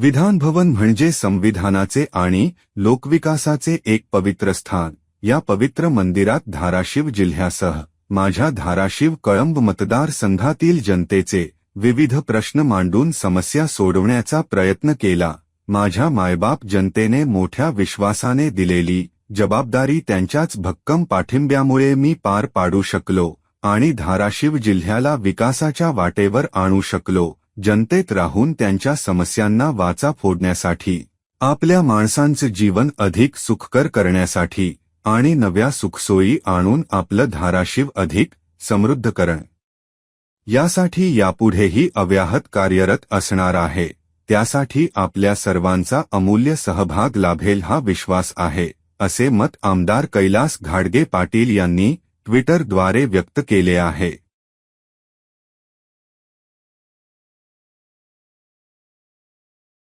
विधानभवन म्हणजे संविधानाचे आणि लोकविकासाचे एक पवित्र स्थान. या पवित्र मंदिरात धाराशिव जिल्ह्यासह माझ्या धाराशिव कळंब मतदारसंघातील जनतेचे विविध प्रश्न मांडून समस्या सोडवण्याचा प्रयत्न केला. माझ्या मायबाप जनतेने मोठ्या विश्वासाने दिलेली जबाबदारी त्यांच्याच भक्कम पाठिंब्यामुळे मी पार पाडू शकलो आणि धाराशिव जिल्ह्याला विकासाच्या वाटेवर आणू शकलो. जनतेत राहून त्यांच्या समस्यांना वाचा फोडण्यासाठी आपल्या माणसांचं जीवन अधिक सुखकर करण्यासाठी आणि नव्या सुखसोयी आणून आपलं धाराशिव अधिक समृद्ध करण. यासाठी यापुढेही अव्याहत कार्यरत असणार आहे त्यासाठी आपल्या सर्वांचा अमूल्य सहभाग लाभेल हा विश्वास आहे असे मत आमदार कैलास घाडगे पाटील यांनी ट्विटरद्वारे व्यक्त केले आहे.